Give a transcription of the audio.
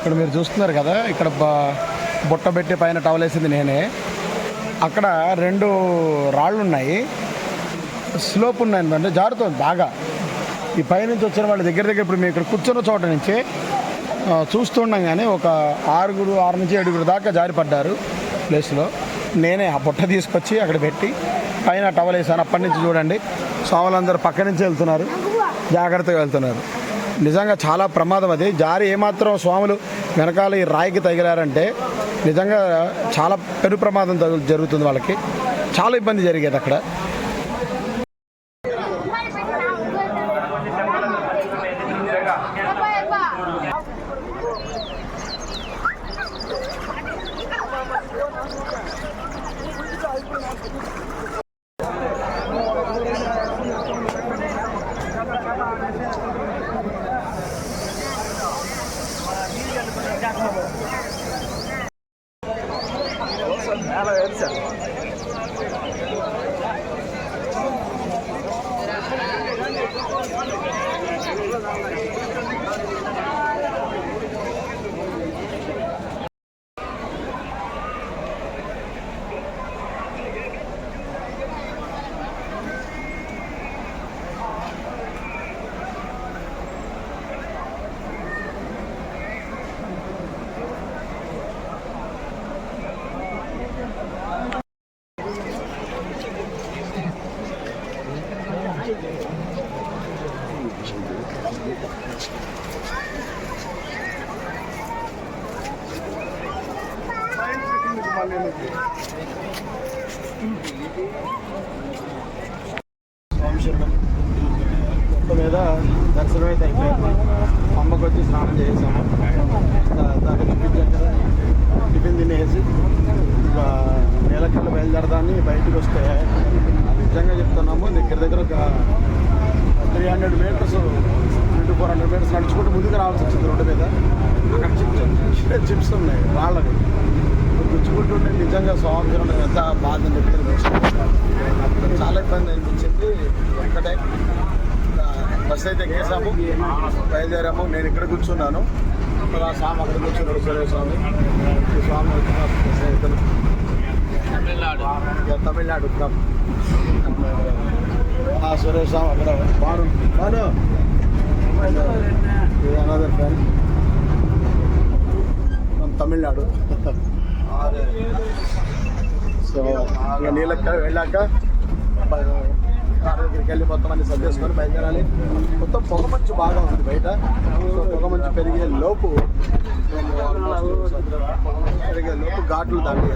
ఇక్కడ మీరు చూస్తున్నారు కదా ఇక్కడ బ- బుట్ట పెట్టి పైన టవల్ వేసింది నేనే. అక్కడ రెండు రాళ్ళు ఉన్నాయి స్లోప్ ఉన్నాయి అంటే జారుతుంది బాగా. ఈ పైనుంచి వచ్చిన వాళ్ళ దగ్గర దగ్గర ఇప్పుడు మేము ఇక్కడ కూర్చున్న చోట నుంచి చూస్తుండం కానీ ఒక ఆరుగురు ఆరు నుంచి ఏడుగురు దాకా జారిపడ్డారు ప్లేస్లో నేనే ఆ బుట్ట తీసుకొచ్చి అక్కడ పెట్టి పైన టవల్ వేసాను. అప్పటి నుంచి చూడండి స్వాములందరూ పక్క నుంచి వెళ్తున్నారు. జాగ్రత్తగా వెళ్తున్నారు. నిజంగా చాలా ప్రమాదం అది. జారి ఏమాత్రం స్వాములు వెనకాల ఈ రాయికి తగిలారంటే నిజంగా చాలా పెను ప్రమాదం జరుగుతుంది వాళ్ళకి. చాలా ఇబ్బంది జరిగేది అక్కడ. స్వామిశరణం మొత్తం మీద దర్శనం అయితే అయిపోయింది అమ్మకు వచ్చి స్నానం చేసాము దాకా టిఫిన్ దగ్గర టిఫిన్ తినేసి ఇంకా బయలుదేరదాన్ని బయటకు వస్తే నిజంగా చెప్తున్నాము దగ్గర దగ్గర ఒక త్రీ హండ్రెడ్ మీటర్స్ నడుచుకుంటూ ముందుకు రావాల్సి వచ్చింది రోడ్డు మీద. అక్కడ చిప్స్ చిప్స్ ఉన్నాయి వాళ్ళవి. గుచ్చుకుంటుంటే నిజంగా స్వామి ఎంత బాధ చెప్తారు అప్పుడు చాలా ఇబ్బంది అనిపించింది ఒక్కటే బస్ అయితే ఎక్కేసాము బయలుదేరాము. నేను ఇక్కడ కూర్చున్నాను. ఆ స్వామి అక్కడ కూర్చున్నాడు సూర్య స్వామి. స్వామి తమిళనాడు. ఆ సురేష్ స్వామి అక్కడ Banu Banu another friend Tamil Nadu so ఇంకా నీళ్ళకి వెళ్ళాక బ- కారు దగ్గరికి వెళ్ళి మొత్తం అన్ని సర్దేసుకొని బయలుదేరాలి. మొత్తం పొగ మంచు బాగా ఉంది బయట. సో పొగ మంచు పెరిగే లోపు పెరిగే లోపు ఘాట్లు దాటి